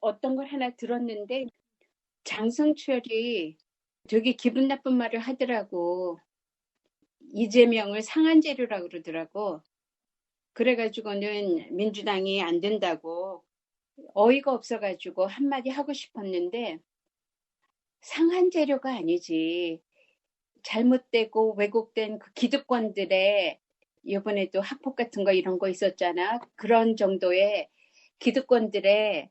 어떤 걸 하나 들었는데 장성철이 되게 기분 나쁜 말을 하더라고. 이재명을 상한 재료라고 그러더라고. 그래가지고는 민주당이 안 된다고 어이가 없어가지고 한마디 하고 싶었는데 상한 재료가 아니지. 잘못되고 왜곡된 그 기득권들의 이번에도 학폭 같은 거 이런 거 있었잖아. 그런 정도의 기득권들의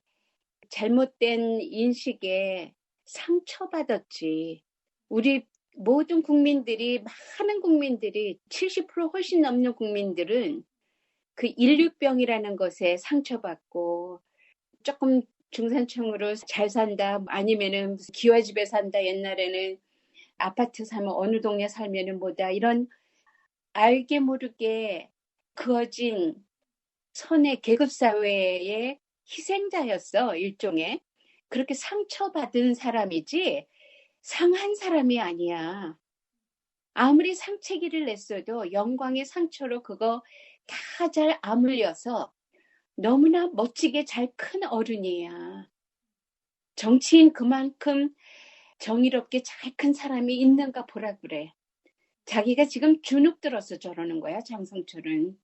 잘못된 인식에 상처받았지. 우리 모든 국민들이 많은 국민들이 70% 훨씬 넘는 국민들은 그 인류병이라는 것에 상처받고 조금 중산층으로 잘 산다 아니면은 기와집에 산다 옛날에는 아파트 살면 어느 동네 살면은 뭐다 이런 알게 모르게 그어진 선의 계급 사회의 희생자였어 일종의 그렇게 상처받은 사람이지 상한 사람이 아니야. 아무리 상체기를 냈어도 영광의 상처로 그거 다 잘 아물려서 너무나 멋지게 잘 큰 어른이야. 정치인 그만큼 정의롭게 잘 큰 사람이 있는가 보라 그래. 자기가 지금 주눅 들어서 저러는 거야, 장성철은.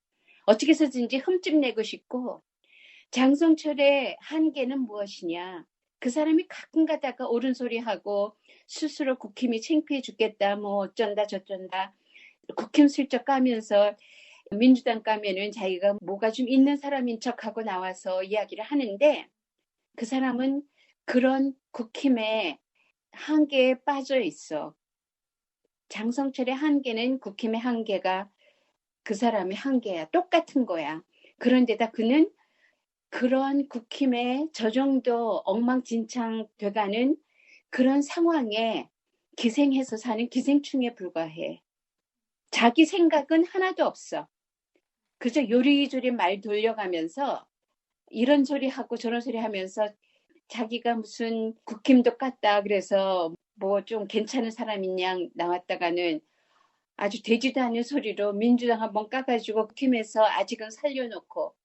어떻게 해서든지 흠집 내고 싶고, 장성철의 한계는 무엇이냐? 그 사람이 가끔 가다가 옳은 소리 하고, 스스로 국힘이 창피해 죽겠다, 뭐 어쩐다 저쩐다. 국힘 슬쩍 까면서 민주당 까면은 자기가 뭐가 좀 있는 사람인 척하고 나와서 이야기를 하는데 그 사람은 그런 국힘의 한계에 빠져 있어. 장성철의 한계는 국힘의 한계가 그 사람의 한계야. 똑같은 거야. 그런데다 그는 그런 국힘의 저 정도 엉망진창 돼가는 그런 상황에 기생해서 사는 기생충에 불과해. 자기 생각은 하나도 없어. 그저 요리조리 말 돌려가면서 이런 소리 하고 저런 소리 하면서 자기가 무슨 국힘도 깠다 그래서 뭐 좀 괜찮은 사람이냐 나왔다가는 아주 되지도 않은 소리로 민주당 한번 까가지고 국힘에서 아직은 살려놓고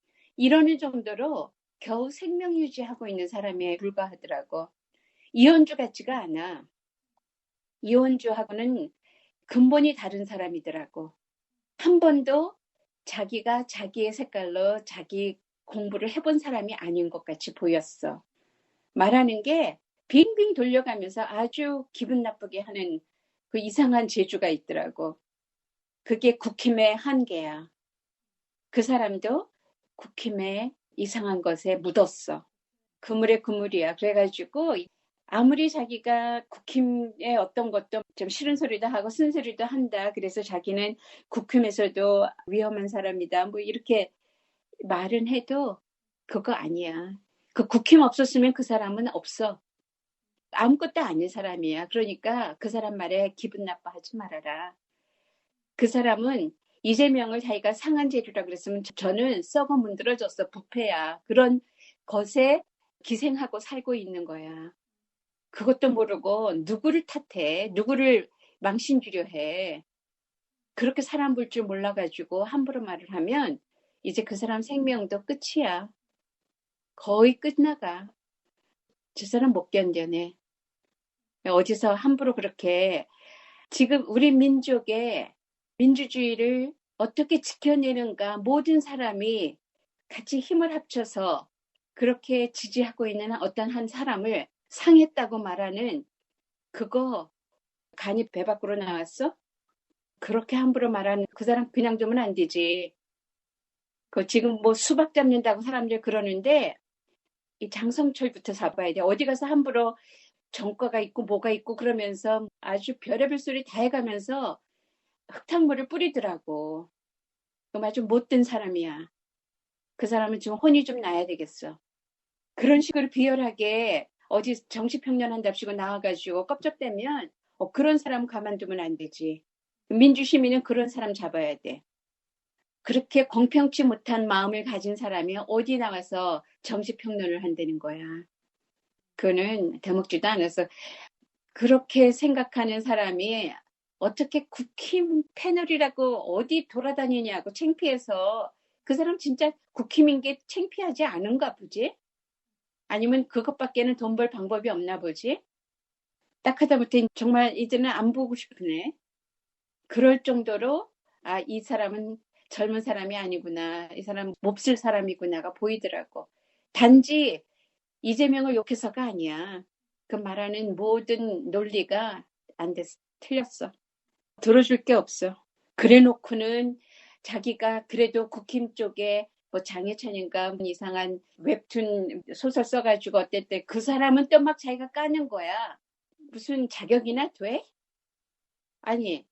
이러는 정도로 겨우 생명 유지하고 있는 사람에 불과하더라고. 이현주 같지가 않아. 이현주하고는 근본이 다른 사람이더라고. 한 번도 자기가 자기의 색깔로 자기 공부를 해본 사람이 아닌 것 같이 보였어. 말하는 게 빙빙 돌려가면서 아주 기분 나쁘게 하는 그 이상한 재주가 있더라고. 그게 국힘의 한계야. 그 사람도 국힘의 이상한 것에 묻었어. 그물의 그물이야. 그래가지고 아무리 자기가 국힘의 어떤 것도 좀 싫은 소리도 하고 쓴소리도 한다. 그래서 자기는 국힘에서도 위험한 사람이다. 뭐 이렇게 말은 해도 그거 아니야. 그 국힘 없었으면 그 사람은 없어. 아무것도 아닌 사람이야. 그러니까 그 사람 말에 기분 나빠하지 말아라. 그 사람은 이재명을 자기가 상한 재료라 그랬으면 저는 썩어 문드러졌어. 부패야. 그런 것에 기생하고 살고 있는 거야. 그것도 모르고 누구를 탓해, 누구를 망신 주려 해. 그렇게 사람 볼 줄 몰라가지고 함부로 말을 하면 이제 그 사람 생명도 끝이야. 거의 끝나가. 저 사람 못 견뎌내. 어디서 함부로 그렇게 지금 우리 민족의 민주주의를 어떻게 지켜내는가 모든 사람이 같이 힘을 합쳐서 그렇게 지지하고 있는 어떤 한 사람을 상했다고 말하는 그거 간이 배 밖으로 나왔어? 그렇게 함부로 말하는 그 사람 그냥 두면 안 되지. 그 지금 뭐 수박 잡는다고 사람들이 그러는데 이 장성철부터 잡아야 돼. 어디 가서 함부로 정과가 있고 뭐가 있고 그러면서 아주 별의별 소리 다 해가면서 흙탕물을 뿌리더라고. 그럼 아주 못된 사람이야. 그 사람은 지금 혼이 좀 나야 되겠어. 그런 식으로 비열하게 어디 정치평론한답시고 나와가지고 껍적대면 어, 그런 사람 가만두면 안 되지. 민주시민은 그런 사람 잡아야 돼. 그렇게 공평치 못한 마음을 가진 사람이 어디 나와서 정치평론을 한다는 거야. 그는 대먹지도 않아서 그렇게 생각하는 사람이 어떻게 국힘 패널이라고 어디 돌아다니냐고 창피해서 그 사람 진짜 국힘인 게 창피하지 않은가 보지? 아니면 그것밖에는 돈 벌 방법이 없나 보지? 딱 하다못해 정말 이제는 안 보고 싶으네. 그럴 정도로 아, 이 사람은 젊은 사람이 아니구나. 이 사람 몹쓸 사람이구나가 보이더라고. 단지 이재명을 욕해서가 아니야. 그 말하는 모든 논리가 안 됐어. 틀렸어. 들어줄 게 없어. 그래 놓고는 자기가 그래도 국힘 쪽에 뭐 장혜찬인가 이상한 웹툰 소설 써가지고 어땠대. 그 사람은 또 막 자기가 까는 거야. 무슨 자격이나 돼? 아니,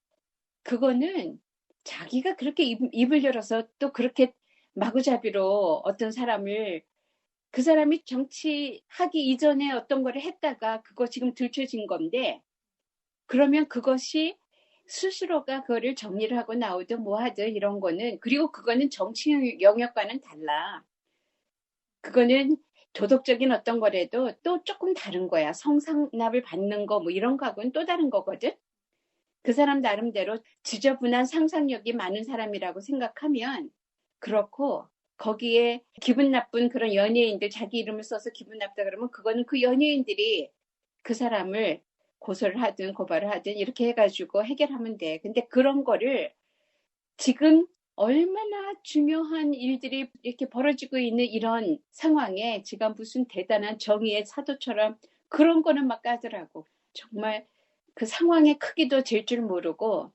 그거는 자기가 그렇게 입, 입을 열어서 또 그렇게 마구잡이로 어떤 사람을 그 사람이 정치하기 이전에 어떤 거를 했다가 그거 지금 들춰진 건데 그러면 그것이 스스로가 그거를 정리를 하고 나오든 뭐 하든 이런 거는 그리고 그거는 정치 영역과는 달라. 그거는 도덕적인 어떤 거라도 또 조금 다른 거야. 성상납을 받는 거 뭐 이런 거하고는 또 다른 거거든. 그 사람 나름대로 지저분한 상상력이 많은 사람이라고 생각하면 그렇고 거기에 기분 나쁜 그런 연예인들 자기 이름을 써서 기분 나쁘다 그러면 그거는 그 연예인들이 그 사람을 고소를 하든 고발을 하든 이렇게 해가지고 해결하면 돼. 근데 그런 거를 지금 얼마나 중요한 일들이 이렇게 벌어지고 있는 이런 상황에 지금 무슨 대단한 정의의 사도처럼 그런 거는 막 까더라고. 정말 그 상황의 크기도 잴줄 모르고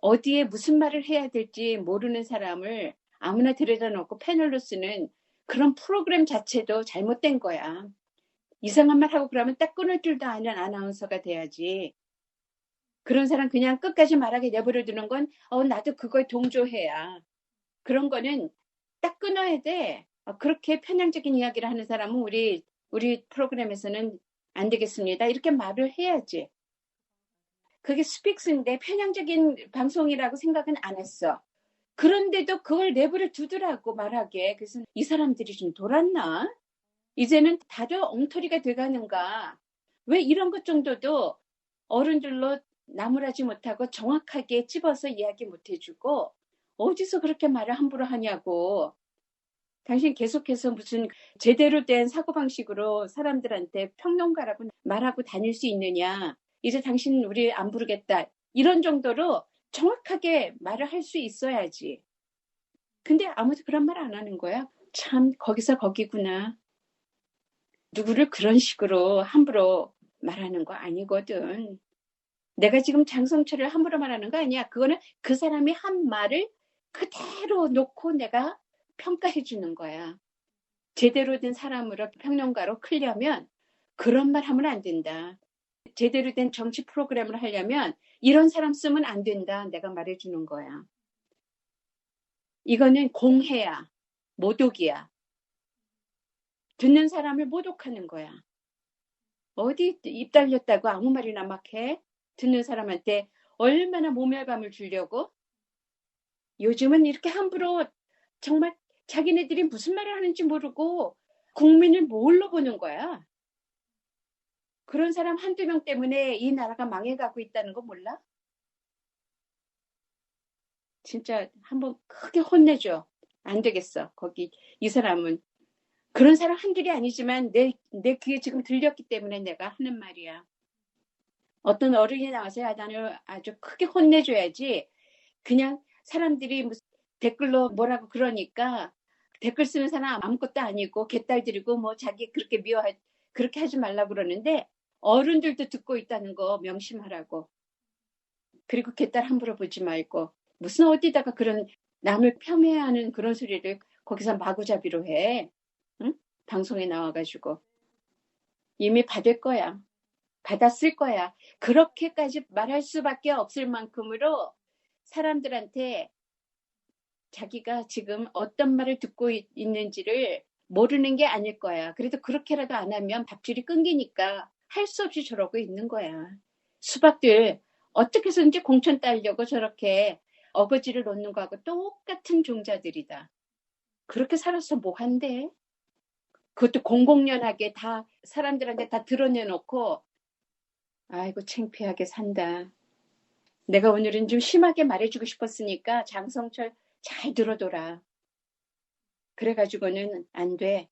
어디에 무슨 말을 해야 될지 모르는 사람을 아무나 들여다 놓고 패널로 쓰는 그런 프로그램 자체도 잘못된 거야. 이상한 말 하고 그러면 딱 끊을 줄도 아는 아나운서가 돼야지. 그런 사람 그냥 끝까지 말하게 내버려 두는 건, 어, 나도 그거에 동조해야. 그런 거는 딱 끊어야 돼. 어, 그렇게 편향적인 이야기를 하는 사람은 우리, 우리 프로그램에서는 안 되겠습니다. 이렇게 말을 해야지. 그게 스픽스인데 편향적인 방송이라고 생각은 안 했어. 그런데도 그걸 내버려 두더라고 말하게. 그래서 이 사람들이 좀 돌았나? 이제는 다들 엉터리가 돼가는가? 왜 이런 것 정도도 어른들로 나무라지 못하고 정확하게 집어서 이야기 못 해주고 어디서 그렇게 말을 함부로 하냐고. 당신 계속해서 무슨 제대로 된 사고방식으로 사람들한테 평론가라고 말하고 다닐 수 있느냐. 이제 당신 우리 안 부르겠다. 이런 정도로 정확하게 말을 할 수 있어야지. 근데 아무도 그런 말 안 하는 거야. 참, 거기서 거기구나. 누구를 그런 식으로 함부로 말하는 거 아니거든. 내가 지금 장성철을 함부로 말하는 거 아니야. 그거는 그 사람이 한 말을 그대로 놓고 내가 평가해 주는 거야. 제대로 된 사람으로 평론가로 크려면 그런 말 하면 안 된다. 제대로 된 정치 프로그램을 하려면 이런 사람 쓰면 안 된다. 내가 말해 주는 거야. 이거는 공해야. 모독이야. 듣는 사람을 모독하는 거야. 어디 입 달렸다고 아무 말이나 막 해? 듣는 사람한테 얼마나 모멸감을 주려고? 요즘은 이렇게 함부로 정말 자기네들이 무슨 말을 하는지 모르고 국민을 뭘로 보는 거야? 그런 사람 한두 명 때문에 이 나라가 망해가고 있다는 거 몰라? 진짜 한번 크게 혼내줘. 안 되겠어. 거기 이 사람은 그런 사람 한둘이 아니지만 내, 내 귀에 지금 들렸기 때문에 내가 하는 말이야. 어떤 어른이 나와서 야, 나는 아주 크게 혼내줘야지. 그냥 사람들이 댓글로 뭐라고 그러니까 댓글 쓰는 사람 아무것도 아니고 개딸들이고 뭐 자기 그렇게 미워하 그렇게 하지 말라고 그러는데 어른들도 듣고 있다는 거 명심하라고. 그리고 개딸 함부로 보지 말고 무슨 어디다가 그런 남을 폄훼하는 그런 소리를 거기서 마구잡이로 해. 응? 방송에 나와가지고 이미 받을 거야. 받았을 거야. 그렇게까지 말할 수밖에 없을 만큼으로 사람들한테 자기가 지금 어떤 말을 듣고 있는지를 모르는 게 아닐 거야. 그래도 그렇게라도 안 하면 밥줄이 끊기니까 할 수 없이 저러고 있는 거야. 수박들 어떻게 해서든지 공천 따려고 저렇게 어거지를 놓는 거하고 똑같은 종자들이다. 그렇게 살아서 뭐 한대? 그것도 공공연하게 다 사람들한테 다 드러내놓고 아이고 창피하게 산다. 내가 오늘은 좀 심하게 말해주고 싶었으니까 장성철 잘 들어둬라. 그래가지고는 안 돼.